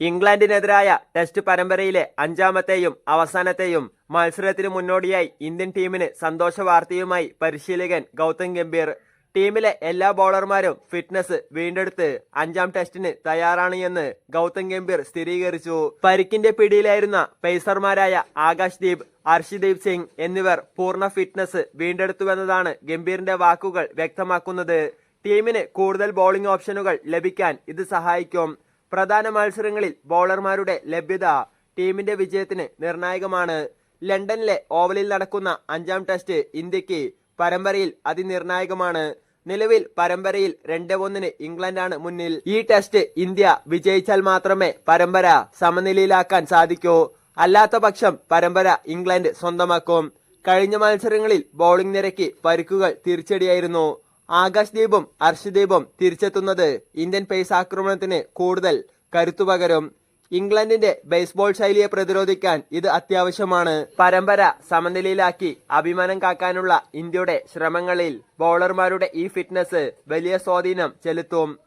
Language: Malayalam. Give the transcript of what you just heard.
ഇംഗ്ലണ്ടിനെതിരായ ടെസ്റ്റ് പരമ്പരയിലെ അഞ്ചാമത്തെയും അവസാനത്തെയും മത്സരത്തിന് മുന്നോടിയായി ഇന്ത്യൻ ടീമിന് സന്തോഷ വാർത്തയുമായി പരിശീലകൻ ഗൗതം ഗംഭീർ. ടീമിലെ എല്ലാ ബൗളർമാരും ഫിറ്റ്നസ് വീണ്ടെടുത്ത് അഞ്ചാം ടെസ്റ്റിന് തയ്യാറാണ് എന്ന് ഗൗതം ഗംഭീർ സ്ഥിരീകരിച്ചു. പരിക്കിന്റെ പിടിയിലായിരുന്ന പേസർമാരായ ആകാശ് ദീപ് അർഷിദീപ് സിംഗ് എന്നിവർ പൂർണ ഫിറ്റ്നസ് വീണ്ടെടുത്തുവെന്നതാണ് ഗംഭീറിന്റെ വാക്കുകൾ വ്യക്തമാക്കുന്നത്. ടീമിന് കൂടുതൽ ബോളിംഗ് ഓപ്ഷനുകൾ ലഭിക്കാൻ ഇത് സഹായിക്കും. പ്രധാന മത്സരങ്ങളിൽ ബൗളർമാരുടെ ലഭ്യത ടീമിന്റെ വിജയത്തിന് നിർണായകമാണ്. ലണ്ടനിലെ ഓവലിൽ നടക്കുന്ന അഞ്ചാം ടെസ്റ്റ് ഇന്ത്യയ്ക്ക് പരമ്പരയിൽ അതിനിർണായകമാണ്. നിലവിൽ പരമ്പരയിൽ രണ്ട് ഒന്നിന് ഇംഗ്ലണ്ടാണ് മുന്നിൽ. ഈ ടെസ്റ്റ് ഇന്ത്യ വിജയിച്ചാൽ മാത്രമേ പരമ്പര സമനിലയിലാക്കാൻ സാധിക്കൂ. അല്ലാത്ത പക്ഷം പരമ്പര ഇംഗ്ലണ്ട് സ്വന്തമാക്കും. കഴിഞ്ഞ മത്സരങ്ങളിൽ ബൗളിംഗ് നിരക്ക് പരുക്കുകൾ തിരിച്ചടിയായിരുന്നു. ആകാശ് ദീപും അർഷദീപും തിരിച്ചെത്തുന്നത് ഇന്ത്യൻ പേസ് ആക്രമണത്തിന് കൂടുതൽ കരുത്തുപകരും. ഇംഗ്ലണ്ടിന്റെ ബേസ്ബോൾ ശൈലിയെ പ്രതിരോധിക്കാൻ ഇത് അത്യാവശ്യമാണ്. പരമ്പര സമനിലയിലാക്കി അഭിമാനം കാക്കാനുള്ള ഇന്ത്യയുടെ ശ്രമങ്ങളിൽ ബൗളർമാരുടെ ഈ ഫിറ്റ്നസ് വലിയ സ്വാധീനം ചെലുത്തും.